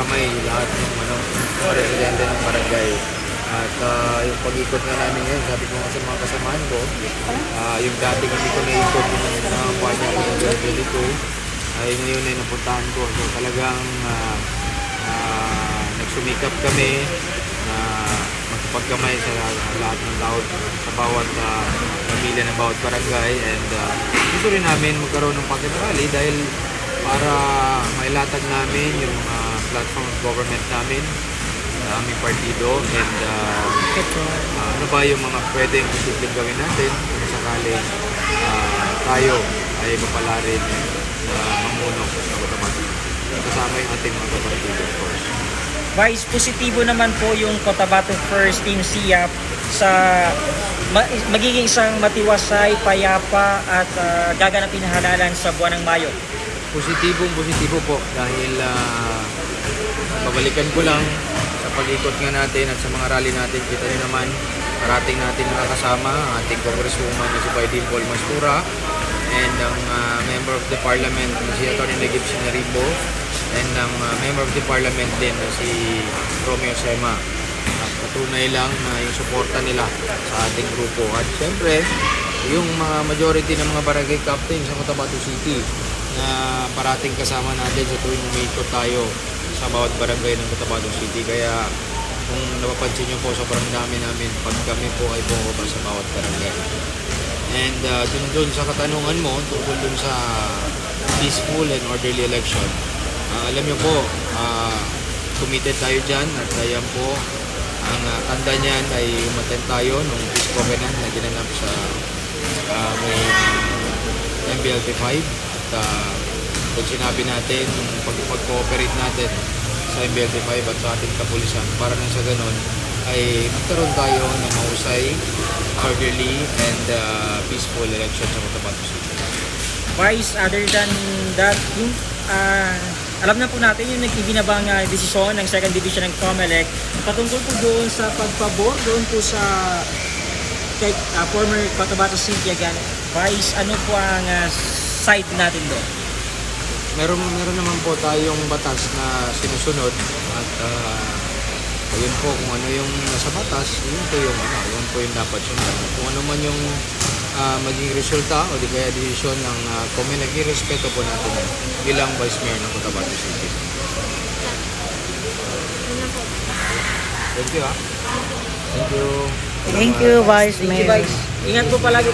kamay lahat ng ano, mga residente ng barangay. At ah, yung pag-ikot nga namin ngayon, sabi ko nga sa mga kasamahan ko, ah, yung dating hindi ko naikot yung nakampanya ko ng 2022, ay ngayon ay napuntahan ko. So talagang ah, ah, nagsumikap kami na magkapagkamay sa lahat ng tao sa bawat ah, pamilya ng bawat barangay and ah, gusto rin namin magkaroon ng pocket rally dahil para mailatag namin yung mga platform of government namin sa aming partido and ah, ah, ano ba yung mga pwedeng posibleng gawin natin kung sakaling ah, tayo ay mapala rin na mamuno ng Cotabato. Kasama yung ating mga kapartido, of course. Vice, positibo naman po yung Cotabato First Team SIAP sa ma- magiging isang matiwasay, payapa at ah, gaganapin na halalan sa buwan ng Mayo. Positibong positibo po dahil ah, babalikan ko lang sa pag-ikot nga natin at sa mga rally natin. Kita niyo naman parating natin nakakasama ating congresswoman na si Baidin Paul Mastura and ang ah, member of the parliament na si Atty. Legib Sinaribo and ang ah, member of the parliament din si Romeo Sema. At patunay lang na yung suporta nila sa ating grupo. At syempre yung mga majority ng mga barangay captain sa Cotabato City na parating kasama natin sa tuwing umiikot tayo sa bawat barangay ng Cotabato City. Kaya kung napapansin nyo po, sobrang dami namin pag kami po ay bumubuka sa bawat barangay. And uh, dun, dun sa katanungan mo, tungkol dun sa peaceful and orderly election, ah, alam nyo po, ah, committed tayo dyan at ayan po, ang ah, tanda niyan ay umaten tayo nung peace covenant na ginanap sa ah, may ah, MBLP 5 at uh, kung sinabi natin pag- pag-cooperate natin sa MBLP 5 at sa ating kapulisan para nang sa ganon ay magkaroon tayo ng mahusay, orderly and uh, peaceful election sa Cotabato City. Vice, other than that, yung, ah, alam na po natin yung nagtibinabang uh, desisyon ng second division ng COMELEC patungkol po doon sa pagpabor doon po sa kay ah, former Cotabato City again. Vice, ano po ang ah, side natin doon? Meron, meron naman po tayong batas na sinusunod at uh, ayun po kung ano yung nasa batas, yun po yung ano, yun po yung dapat sundan. Kung ano man yung ah, maging resulta o di kaya desisyon ng uh, COMELEC, irespeto po natin bilang Vice Mayor ng Cotabato City. Thank you ah. Thank you. Thank you, Vice Thank you, Mayor. Vice. Ingat po palagi,